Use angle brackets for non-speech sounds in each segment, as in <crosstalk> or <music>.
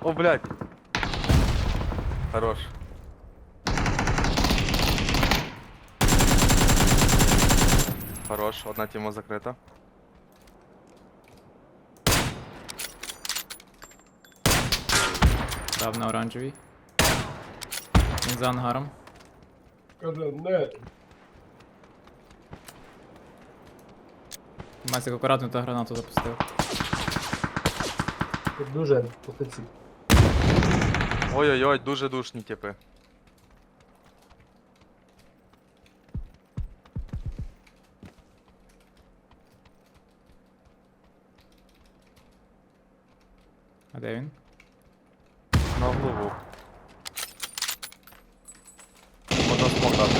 О, блядь. Хорош. Хорош, одна тема закрита. Дав на оранжевій. Він за ангаром. Каже, не. Масик акуратно та гранату запустив. Дуже потенцій. Ой-ой-ой, дуже душні типи. А де він? На голову. Можна смокати.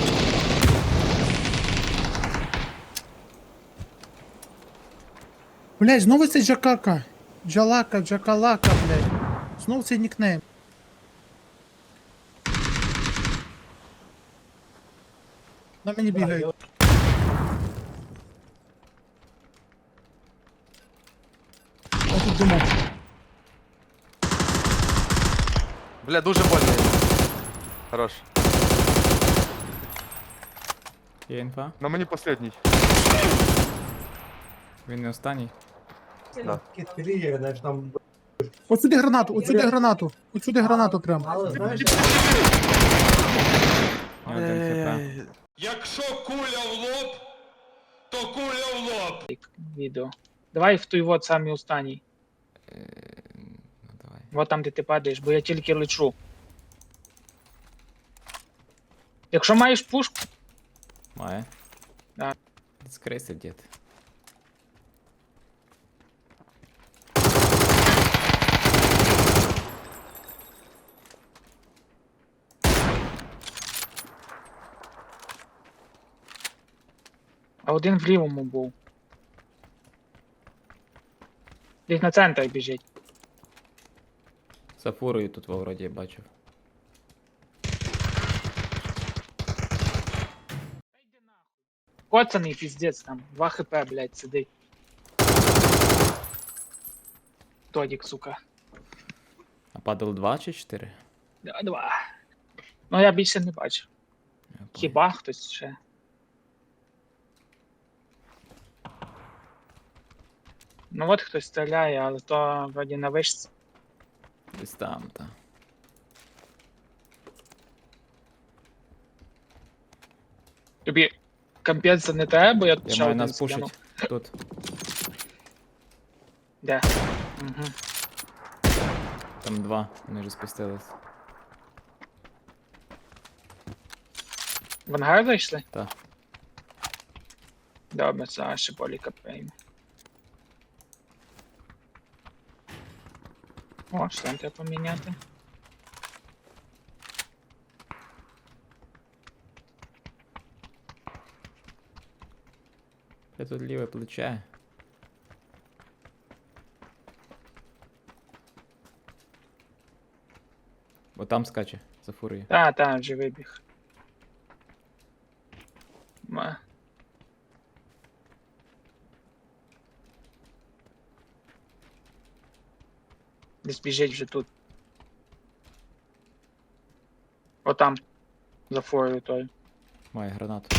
Блять, знову цей Джакака. Джалака, Джакалака, блять. Знову цей нікнейм. На мені бігають. Я тут думав. Бля, дуже больно. Хорош. Є інфа? На мені последній. Він не останній. Да. Кіт знаєш, там. От сюди гранату, от сюди гранату. От сюди гранату прям. Але знаєш, І один хп. Якщо куля в лоб, то куля в лоб. відео. Давай в той вот самий останній. Е, Ну давай. Вот там, де ти падаєш, бо я тільки лечу. Якщо маєш пушку, Має. Да. Скрийся, дід. один в лівому був. Десь на центр біжить. За фурою тут во вроді бачив. Коцаний піздець там. 2 хп, блядь, сидить. Тодік, сука. А падало 2 чи 4? Да, Два. Ну я більше не бачив. Хіба хтось ще. Ну от хтось стріляє, але то вроді на вишці. Десь там, та. Тобі компенса не треба, бо я Я ще маю один нас скинув. пушить. Тут. Де? Угу. Там два. Вони вже спустились. В ангар зайшли? Так. Добре, це ще поліка прийме. О, шлем треба поміняти. Я тут ліве плече. Бо там скаче, за фурою. Та, та, вже вибіг. Десь біжить вже тут. Отам. За форою той. Має гранату.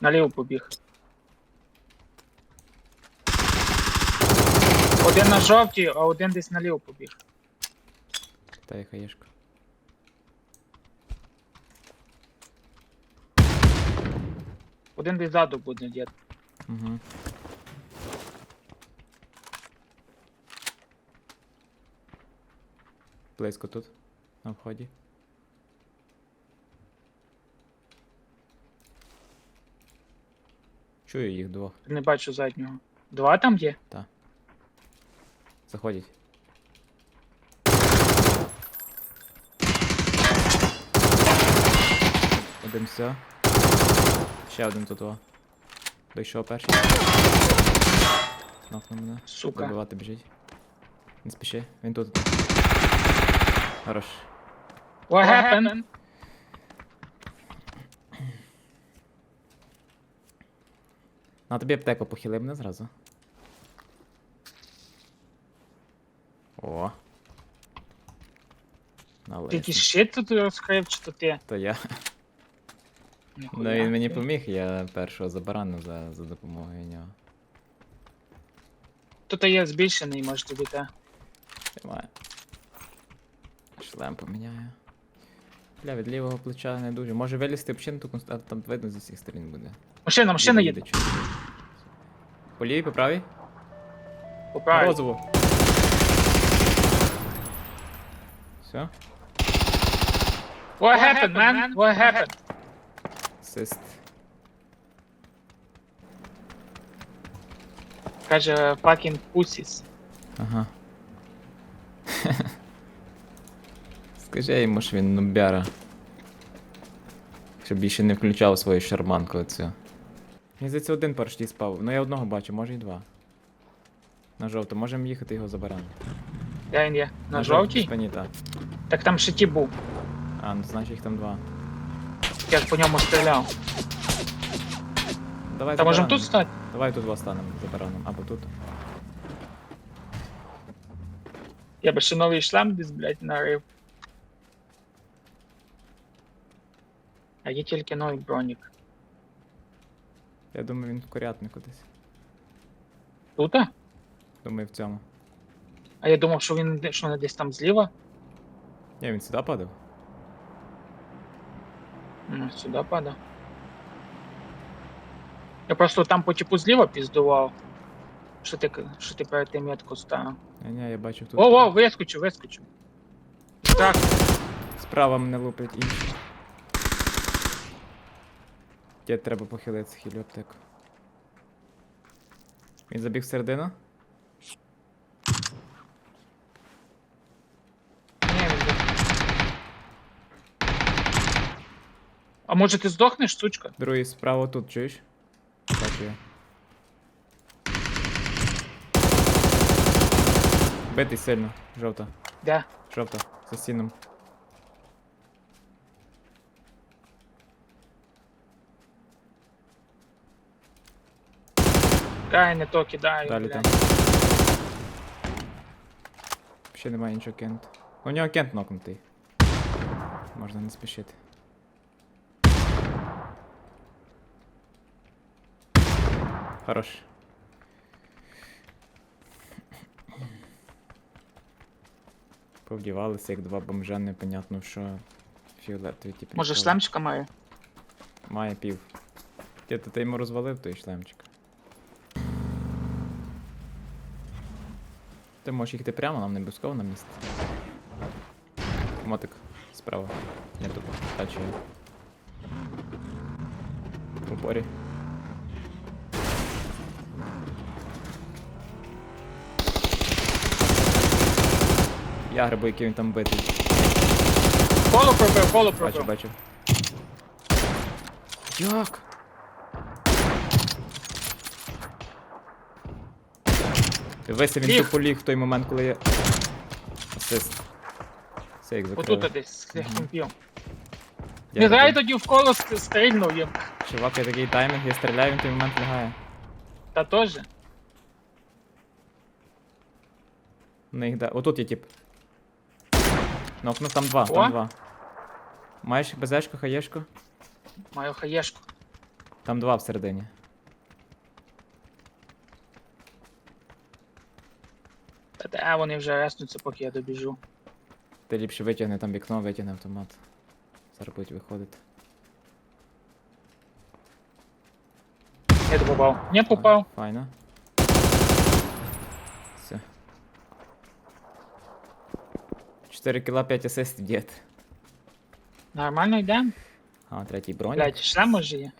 Наліво побіг. Один на жовтій, а один десь наліво побіг. Та є хаєшка. Один десь ззаду буде дід. Угу. Близько тут, на вході. Чую їх двох. Не бачу заднього. Два там є? Заходять. Один все. Ще один тут о. Дійшов перший. Нокнув мене. Сука. Добивати біжить. Не спіши, він тут. Хорош. What happened? На тобі аптеку похили мене зразу. О. Ти якийсь щит тут розкрив, чи то ти? То я. Ну він мені поміг, я першого забаранив за, за допомогою нього. Тут є збільшений, може тобі те. Тримає. Шлем поміняю. Бля, від лівого плеча не дуже. Може вилізти взагалі на ту конст... А там видно з усіх сторін буде. Машина, машина їде. По лівій, по правій? По правій. Розово. Все? What happened, man? What happened? Асист. Каже, fucking pussies. Ага. Скажи йому, що він нубяра. Щоб більше не включав свою шарманку оцю. Мені здається, один паршті спав. Ну я одного бачу, може і два. На жовто, можемо їхати його забирати. Де він є? На жовтій? Спині, так. Так там ще ті був. А, ну значить їх там два. Я ж по ньому стріляв. Давай Та можемо забаранимо. тут стати? Давай тут два станемо забараном. Або тут. Я би ще новий шлем десь, блядь, нарив. А є тільки новий бронік. Я думаю, він в курятнику десь. Тут? Думаю, в цьому. А я думав, що він де- що не десь там зліва. Ні, він сюди падав. Ну, сюди падав. Я просто там по типу зліва піздував. Що ти, к- що ти перед тим метку ставив? Ні, ні, я бачив тут. О, о, вискочив, вискочив. Так, Справа мене луплять інші. Дід треба похилитися, хілю аптеку. Він забіг всередину? ні, він де- А може ти здохнеш, сучка? Другий справа тут, чуєш? Бачу я. Битий сильно. Жовта. Де? Жовта. За стіном. Кай, не то кидаю. Далі блядь. там. Ще немає нічого кент. У нього кент нокнутий. Можна не спішити. Хорош. Повдівалися як два бомжа, непонятно що. Фіолетові ті Може шлемчика має? Має пів. Ти, то ти йому розвалив той шлемчик. Ти можеш їхати прямо, нам не обов'язково на місце. Мотик справа. Я тут бачу. В упорі. Я грибу, який він там битий. Коло пробив, коло Бачу, бачу. Як? Дивися, він Ліг. тупо ліг в той момент, коли я. Асист. Все, як закрили. Отут десь з Я Не грай такий, тоді в коло ст- стрільнув їм. Чувак, я такий таймінг, я стріляю, він в той момент лягає. Та теж. На їх да. Отут є тип. Ну, ну там два, О. там два. Маєш безешку, хаєшку? Маю хаєшку. Там два всередині. Та де вони вже реснуться, поки я добіжу. Ти ліпше витягни там вікно, витягни автомат. Зараз будуть виходити. Не попав. Не попав. Файно. Все. 4 кіла 5 асистів, дід. Нормально йдемо? А, третій бронь. Блять, шлем може є?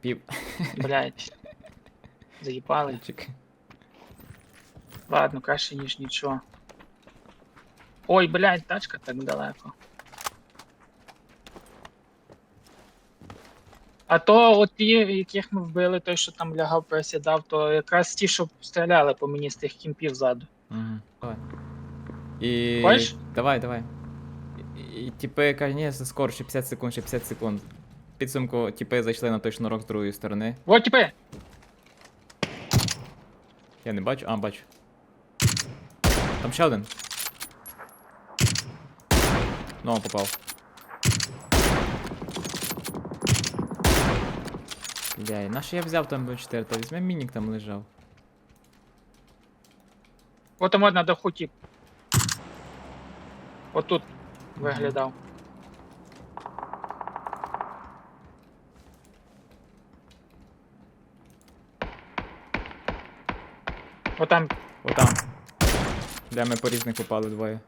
Пів. Блять. Заїбали. Чек. Ладно, краще, ніж нічого. Ой, блять, тачка так далеко. А то от ті, яких ми вбили, той, що там лягав, присідав, то якраз ті, що стріляли по мені з тих кімпів ззаду. Угу. Давай. І... Хочеш? Давай, давай. І, типи кажуть, ні, це скоро, ще 50 секунд, ще 50 секунд. Підсумку, типи зайшли на той шнурок з другої сторони. Вот тіпи! Я не бачу, а, бачу. Там ще один. Ну, попав. Бля, на що я взяв там Б4, та візьми мінік там лежав. От там на даху тип. Отут виглядав. Отам Отам. Де ми по різних попали двоє.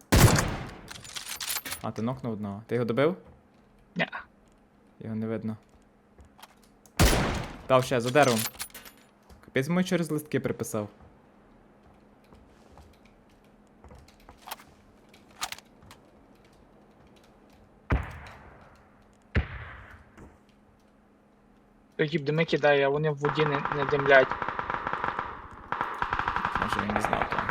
А, ти нокнув одного. Ти його добив? Ня. Його не видно. Дав ще за деревом. Капець мені через листки приписав. той тип дими кидає, а вони в воді не, не димлять. Може він не знав там.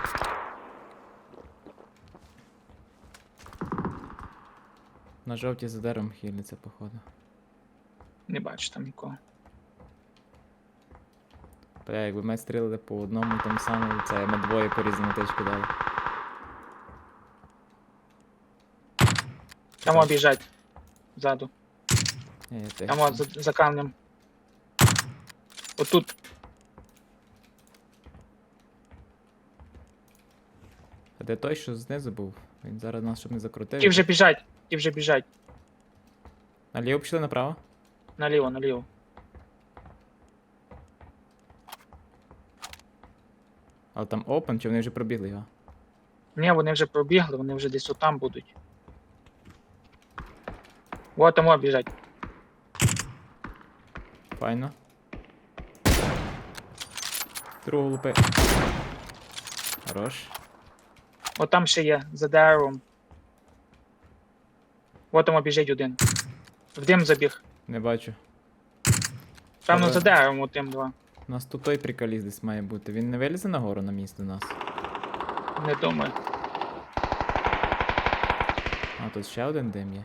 На жовтій за деревом хилиться, походу. Не бачу там нікого. Бля, якби ми стрілили по одному тому самому, це ми двоє по різному тичку дали. Там обіжать. Ззаду. Я тих. Там от за, за камнем. Отут. А де той, що знизу був? Він зараз нас щоб не закрутив. Ті вже біжать. Ті вже біжать. Наліво пішли направо? Наліво, наліво. Але там опен, чи вони вже пробігли його? Ні, вони вже пробігли, вони вже десь отам будуть. Вот там біжать. Файно. Другу лупи. Хорош. От там ще є, за деревом. Вот там біжить один. В дим забіг. Не бачу. Певно, за деревом у тим два. У нас тут той приколіст десь має бути. Він не вилізе нагору на місце до нас. Не думаю. А, тут ще один дим є.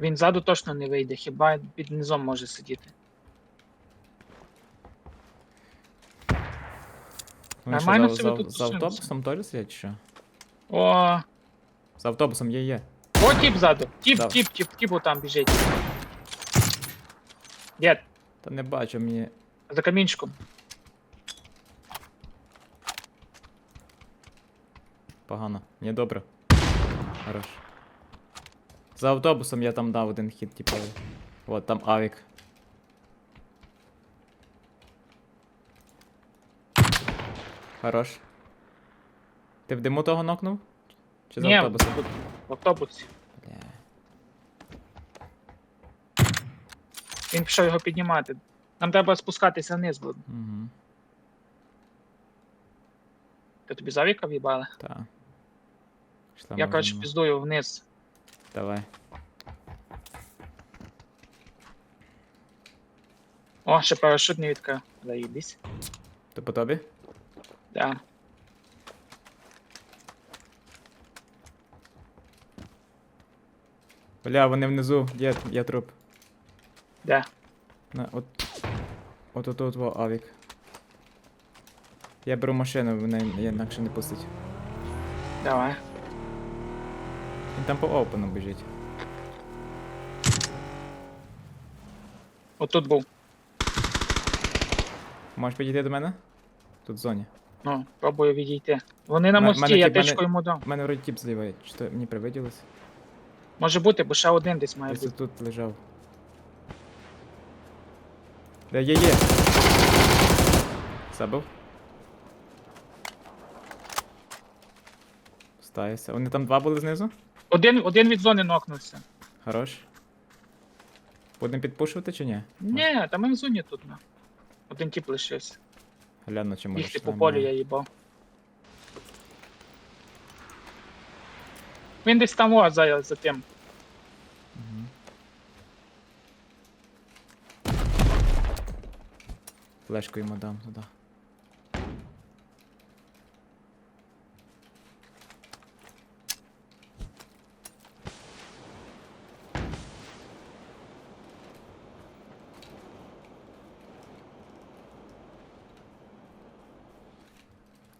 Він ззаду точно не вийде, хіба під низом може сидіти. Вони що, Нормально за, тут за тусуємося. автобусом теж сидять чи що? О, За автобусом є є. о, тіп ззаду. Тіп, Да. тіп, тіп, тіп отам біжить. Дід, Та не бачу мені. за камінчиком. Погано. Ні, добре. Хорош. За автобусом я там дав один хід, типу. От там авік. Хорош. Ти в диму того нокнув? Чи за Ні, автобусом? тут, в автобусі. Бля. Він пішов його піднімати. Нам треба спускатися вниз, бо Угу. то тобі завіка в'їбали. Так. Пішла Я, може, коротше, піздую вниз. Давай. О, ще парашут не відкрив. Заїбісь. То по тобі? Да. Бля, вони внизу. Є, є труп. Де? На, от. От от от авік. Я беру машину, мене інакше не пустить. Давай. Він там по опену біжить. Отут був. Можеш підійти до мене? Тут в зоні. Ну, пробую відійти. Вони на мості, я тичку йому дам. У мене вроді тіп зліва, чи то мені привиділось? Може бути, бо ще один десь має Десь бути. тут лежав. Де є є. Забив. Стається. Вони там два були знизу? Один, один від зони нокнувся. Хорош. Будемо підпушувати чи ні? Ні, там ми в зоні тут. Один тип лишився. Гляну, чи може. Бігти по полю я їбав. Він десь там о, за, за тим. Флешку йому дам туди.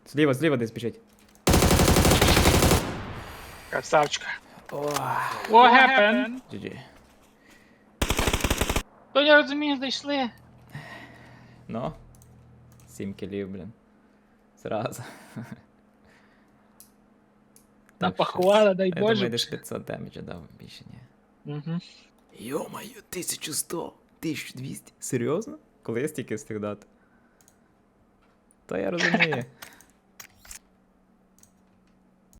Зліва, зліва десь біжить. Красавчика. What happened? GG. То я розумію, зайшли. Ну. 7 кілів, блін. Зразу. Напахували, дай Я думаю, Боже. десь 500 демеджа дав більше ні. Угу. Йо-моє, 1100, 1200. Серйозно? Коли я стільки встиг дати? Та я розумію. <laughs>